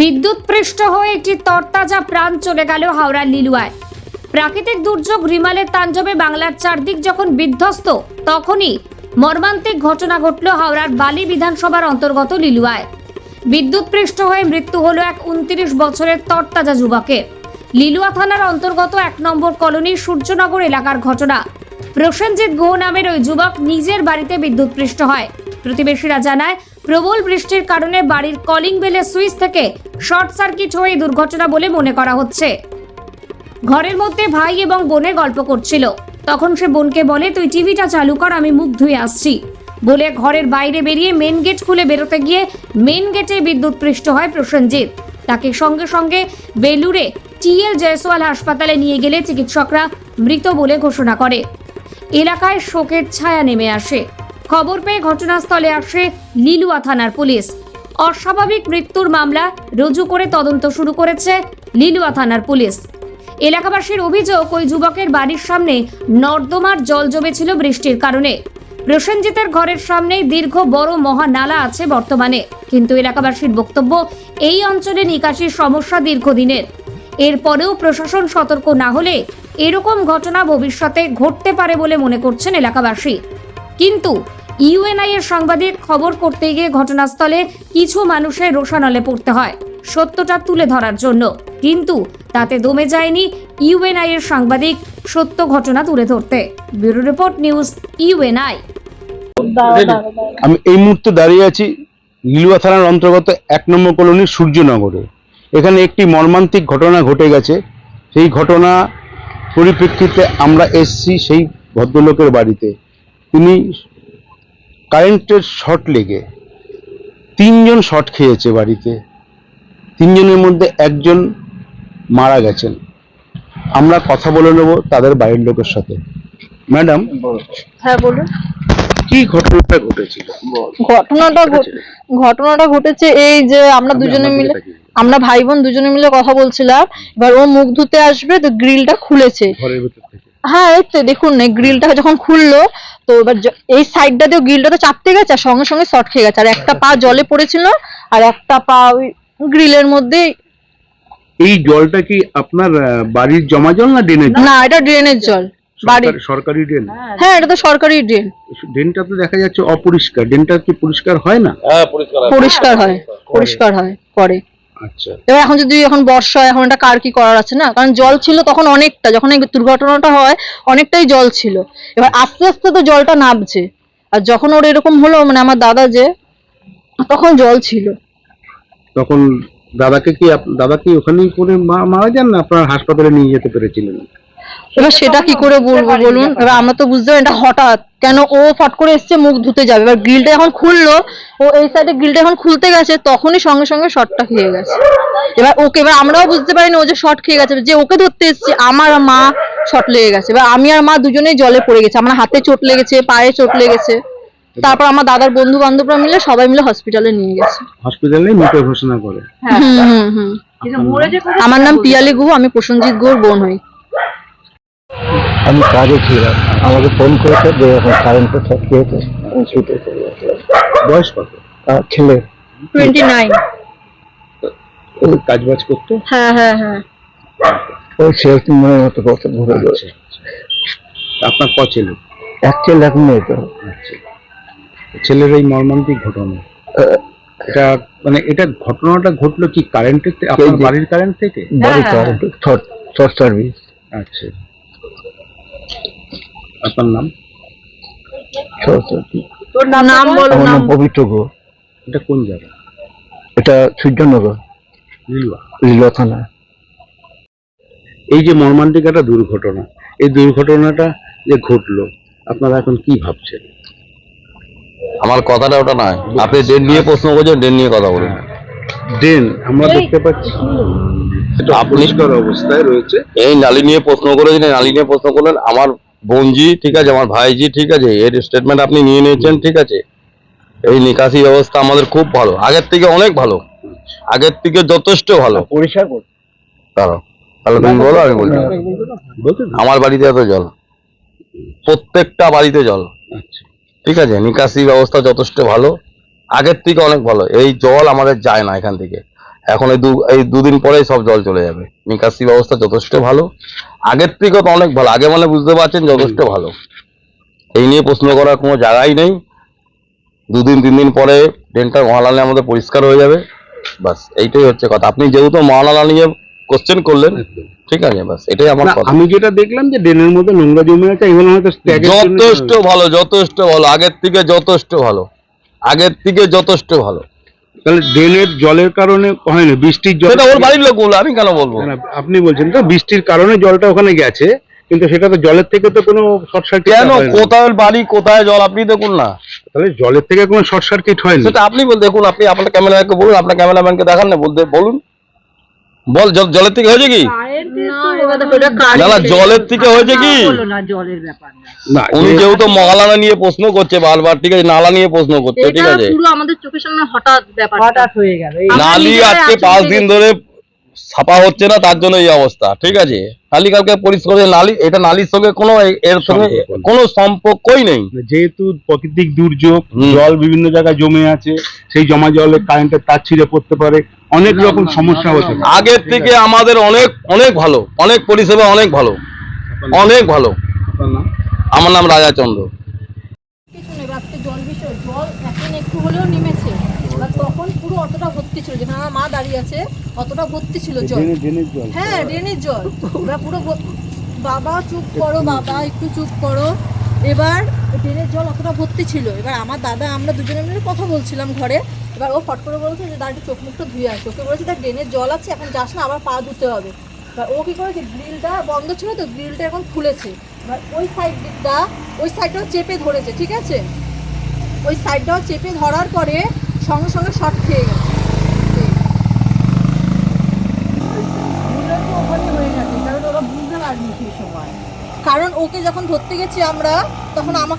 বিদ্যুৎ পৃষ্ঠ হয়ে একটি তরতাজা প্রাণ চলে গেল হাওড়ার লিলুয়ায় প্রাকৃতিক দুর্যোগ রিমালের তাণ্ডবে বাংলার চারদিক যখন বিধ্বস্ত, তখনই মর্মান্তিক ঘটনা ঘটল হাওড়ার বালি বিধানসভার অন্তর্গত লিলুয়ায় বিদ্যুৎ পৃষ্ঠ হয়ে মৃত্যু হলো এক উনত্রিশ বছরের তরতাজা যুবকের লিলুয়া থানার অন্তর্গত এক নম্বর কলোনি সূর্যনগর এলাকার ঘটনা। প্রসেনজিৎ গুহ নামের ওই যুবক নিজের বাড়িতে বিদ্যুৎ পৃষ্ঠ হয়। প্রতিবেশীরা জানায় প্রবল বৃষ্টির কারণে বাড়ির কলিং বেলের সুইচ থেকে শর্ট সার্কিট হয়ে দুর্ঘটনা বলে মনে করা হচ্ছে। ঘরের মধ্যে ভাই এবং বোনে গল্প করছিল। তখন সে বোনকে বলে, তুই টিভিটা চালু কর, আমি মুখ ধুয়ে আসছি। বলে ঘরের বাইরে বেরিয়ে মেন গেট খুলে বেরোতে গিয়ে মেন গেটে বিদ্যুৎ পৃষ্ঠ হয় প্রসেনজিৎ। তাকে সঙ্গে সঙ্গে বেলুড়ে টিএল জয়সওয়াল হাসপাতালে নিয়ে গেলে চিকিৎসকরা মৃত বলে ঘোষণা করে। এলাকায় শোকের ছায়া নেমে আসে। খবর পেয়ে ঘটনাস্থলে আসে লিলুয়া থানার পুলিশ। অস্বাভাবিক মৃত্যুর মামলা রুজু করে তদন্ত শুরু করেছে লিলুয়া থানার পুলিশ। এলাকাবাসীর অভিযোগ, ওই যুবকের বাড়ির সামনে নর্দমার জল জমেছিল বৃষ্টির কারণে। প্রসেনজিতের ঘরের সামনে দীর্ঘ বড় মহানালা আছে বর্তমানে। কিন্তু এলাকাবাসীর বক্তব্য, এই অঞ্চলে নিকাশির সমস্যা দীর্ঘদিনের। এরপরেও প্রশাসন সতর্ক না হলে এরকম ঘটনা ভবিষ্যতে ঘটতে পারে বলে মনে করছেন এলাকাবাসী। কিন্তু ইউএনআই এর সাংবাদিক খবর করতে গিয়ে ঘটনাস্থলে কিছু মানুষের রোষানলে পড়তে হয়। সত্যটা তুলে ধরার জন্য। কিন্তু তাতে দমে যায়নি ইউএনআই এর সাংবাদিক সত্য ঘটনা তুলে ধরতে। Bureau report news UNI. আমি এই মুহূর্তে দাঁড়িয়ে আছি লিলুয়া থানার অন্তর্গত এক নম্বর কলোনি সূর্যনগরে। এখানে একটি মর্মান্তিক ঘটনা ঘটে গেছে। সেই ঘটনা পরিপ্রেক্ষিতে আমরা এসছি সেই ভদ্রলোকের বাড়িতে। তিনি কারেন্টের শর্ট লেগে তিনজন শর্ট খেয়েছে বাড়িতে। তিনজনের মধ্যে একজন মারা গেছেন। আমরা কথা বলে নেব তাদের বাড়ির লোকের সাথে। ম্যাডাম হ্যাঁ বলুন। কি ঘটনাটা ঘটেছিল? ঘটনাটা ঘটনাটা ঘটেছে এই যে আমরা দুজনে মিলে আমরা ভাই বোন দুজনে মিলে কথা বলছিলাম। এবার ও মুখ ধুতে আসবে তো গ্রিলটা খুলেছে। হ্যাঁ এই দেখুন না গ্রিলটা যখন খুললো তো এবার য- এই সাইডটা দিয়ে গ্রিলটা তো চাপতে গেছে আর সঙ্গে সঙ্গে শর্ট খেয়ে গেছে। আর একটা পা জলে পড়েছিল আর একটা পা ওই গ্রিলের মধ্যে এই জলটা কি আপনার বাড়ির জমা জল না ড্রেনের জল? না এটা ড্রেনের জল বাড়ি সরকারি- ড্রেন হ্যাঁ। এটা তো সরকারি ড্রেন ড্রেনটা তো দেখা যাচ্ছে অপরিষ্কার। ড্রেনটা কি পরিষ্কার হয় না? পরিষ্কার হয় পরিষ্কার। হয় পরে। আচ্ছা এবার এখন যদি এখন বর্ষা হয়, এখন এটা কার কি করার আছে না? কারণ জল ছিল তখন অনেকটা যখন এই দুর্ঘটনাটা হয় অনেকটাই জল ছিল। এবার আস্তে আস্তে তো জলটা নামছে। আর যখন ওর এরকম হলো মানে আমার দাদা যে তখন জল ছিল। তখন দাদাকে কি দাদা কি ওখানেই করে মারা যান না? আপনার হাসপাতালে নিয়ে যেতে পেরেছিলেন? এবার সেটা কি করে বলব বলুন? এবার আমরা তো বুঝতে পারি এটা হঠাৎ কেন ও ফট করে এসছে মুখ ধুতে যাবে। এবার গ্রিলটা যখন খুললো ও এই সাইডে গ্রিলটা যখন খুলতে গেছে তখনই সঙ্গে সঙ্গে শর্টটা খেয়ে গেছে। এবার ওকে এবার আমরাও বুঝতে পারিনি ও যে শর্ট খেয়ে গেছে। যে ওকে ধরতে এসছে আমার মা শর্ট লেগে গেছে। এবার আমি আর মা দুজনেই জলে পড়ে গেছে। আমার হাতে চোট লেগেছে পায়ে চোট লেগেছে। তারপর আমার দাদার বন্ধু বান্ধবরা মিলে সবাই মিলে হসপিটালে নিয়ে গেছে। হসপিটালে মৃত ঘোষণা করে। হুম হুম হুম। আমার নাম পিয়ালি গুহ আমি প্রসেনজিৎ গুহর বোন হই। আমি কাজে ছিলাম। আমাকে ফোন করেছে যে এখন কারেন্টে শর্ট খেয়েছে আমি ছুটে চলে আসলাম। বয়স কত? আর ছেলে। টোয়েন্টি নাইন কাজ বাজ করতো? হ্যাঁ হ্যাঁ হ্যাঁ। ওই সেরকম মনের মতো করতে ঘুরে আচ্ছা, গেছে। আচ্ছা। আপনার ক ছেলে? এক ছেলে এখন নেই তো। আচ্ছা। ছেলের এই মর্মান্তিক ঘটনা। এটা মানে এটা ঘটনাটা ঘটলো কি কারেন্টের আপনার বাড়ির কারেন্ট থেকে? বাড়ি কারেন্ট শর্ট শর্ট সার্ভিস আচ্ছা। আপনার নাম? সার্ভিস তোর নাম বলো আমার নাম। নাম পবিত্র গো এটা কোন জায়গা? এটা সূর্যনগর। লিলুয়া লিলুয়া থানা। এই যে মর্মান্তিক একটা দুর্ঘটনা এই দুর্ঘটনাটা যে ঘটলো আপনারা এখন কি ভাবছেন? আমার কথাটা ওটা নয়। আপনি ডেন নিয়ে প্রশ্ন করছেন ডেন নিয়ে কথা বলুন। ড্রেন আমরা দেখতে পাচ্ছি। এটা আপনি- অপরিষ্কার অবস্থায় রয়েছে। এই নালি নিয়ে প্রশ্ন করেছেন এই নালি নিয়ে প্রশ্ন করলেন আমার বোনজি ঠিক আছে আমার ভাইজি ঠিক আছে এর স্টেটমেন্ট আপনি নিয়ে নিয়েছেন ঠিক আছে। এই নিকাশি ব্যবস্থা আমাদের খুব ভালো আগের থেকে অনেক ভালো আগের থেকে যথেষ্ট ভালো। পরিষ্কার তাহলে তুমি বলো আমি বলছি। আমার বাড়িতে এত জল প্রত্যেকটা বাড়িতে জল। আচ্ছা। ঠিক আছে নিকাশি ব্যবস্থা যথেষ্ট ভালো আগের থেকে অনেক ভালো এই জল আমাদের যায় না এখান থেকে। এখন এই দু এই দুদিন পরেই সব জল চলে যাবে। নিকাশি ব্যবস্থা যথেষ্ট ভালো। আগের থেকে তো অনেক ভালো। আগে মানে বুঝতে পারছেন যথেষ্ট ভালো। এই নিয়ে প্রশ্ন করার কোনো জায়গাই নেই। দুদিন তিন দিন পরে ড্রেনটা মহালালে আমাদের পরিষ্কার হয়ে যাবে। বাস এইটাই হচ্ছে কথা। আপনি যেহেতু মহালালা নিয়ে কোশ্চেন করলেন ঠিক আছে বাস এটাই আমার কথা। আমি যেটা দেখলাম যে ড্রেনের মধ্যে নোংরা জমে আছে এগুলো হয়তো যথেষ্ট ভালো যথেষ্ট ভালো। আগের থেকে যথেষ্ট ভালো। আগের থেকে যথেষ্ট ভালো। তাহলে ড্রেনের জলের কারণে হয়নি বৃষ্টির জল সেটা ওর বাড়ির লোক বলল আমি কেন বলব? না, আপনি বলছেন তো বৃষ্টির কারণে জলটা ওখানে গেছে কিন্তু সেটা তো জলের থেকে তো কোনো শর্ট সার্কিট কেন? কোথায় বাড়ি কোথায় জল? আপনি দেখুন না। তাহলে জলের থেকে কোনো শর্ট সার্কিট হয়নি। সেটা আপনি বল দেখুন আপনি আপনার ক্যামেরাকে বলুন আপনার ক্যামেরাম্যানকে দেখান না বলতে বলুন। বল জল জলের থেকে হয়েছে কি? না না না জলের থেকে হয়েছে কি? না উনি যেহেতু মহালানা নিয়ে প্রশ্ন করছে বারবার ঠিক আছে নালা নিয়ে প্রশ্ন করছে ঠিক আছে। পুরো আমাদের চোখের সামনে হঠাৎ ব্যাপার হঠাৎ হয়ে গেল নালি আজকে পাঁচ দিন ধরে ছাপা হচ্ছে না তার জন্য এই অবস্থা। ঠিক আছে? নালি কালকে পরিষ্কার নালি এটা নালির সঙ্গে কোনো এর সঙ্গে কোনো সম্পর্কই নেই। যেহেতু প্রাকৃতিক দুর্যোগ জল বিভিন্ন জায়গায় জমে আছে সেই জমা জলে কারেন্টের তার ছিঁড়ে পড়তে পারে অনেক রকম সমস্যা হচ্ছে। আগের থেকে আমাদের অনেক অনেক ভালো অনেক পরিষেবা অনেক ভালো। অনেক ভালো। আমার নাম রাজা চন্দ্র কিছু নেই আজকে জল বিষয় জল এখন একটু হলেও নেমেছে এবার তখন পুরো অতটা ভর্তি ছিল যেখানে আমার মা দাঁড়িয়ে আছে অতটা ভর্তি ছিল জল। হ্যাঁ ড্রেনের জল। ওরা পুরো বাবা চুপ করো বাবা একটু চুপ করো। এবার ড্রেনের জল অতটা ভর্তি ছিল। এবার আমার দাদা আমরা দুজনে মিলে কথা বলছিলাম ঘরে। এবার ও ফট করে বলছে যে দাঁড়িয়ে চোখ মুখটা ধুয়ে আসে ওকে বলেছে দেখ ড্রেনের জল আছে এখন যাস না আবার পা ধুতে হবে। এবার ও কি করেছে গ্রিলটা বন্ধ ছিল তো গ্রিলটা এখন খুলেছে। এবার ওই সাইডটা ওই সাইডটাও চেপে ধরেছে ঠিক আছে? ওই সাইডটাও চেপে ধরার পরে সঙ্গে সঙ্গে শর্ট খেয়ে গেছে। কারণ ওকে যখন ধরতে গেছি আমরা তখন আমাকে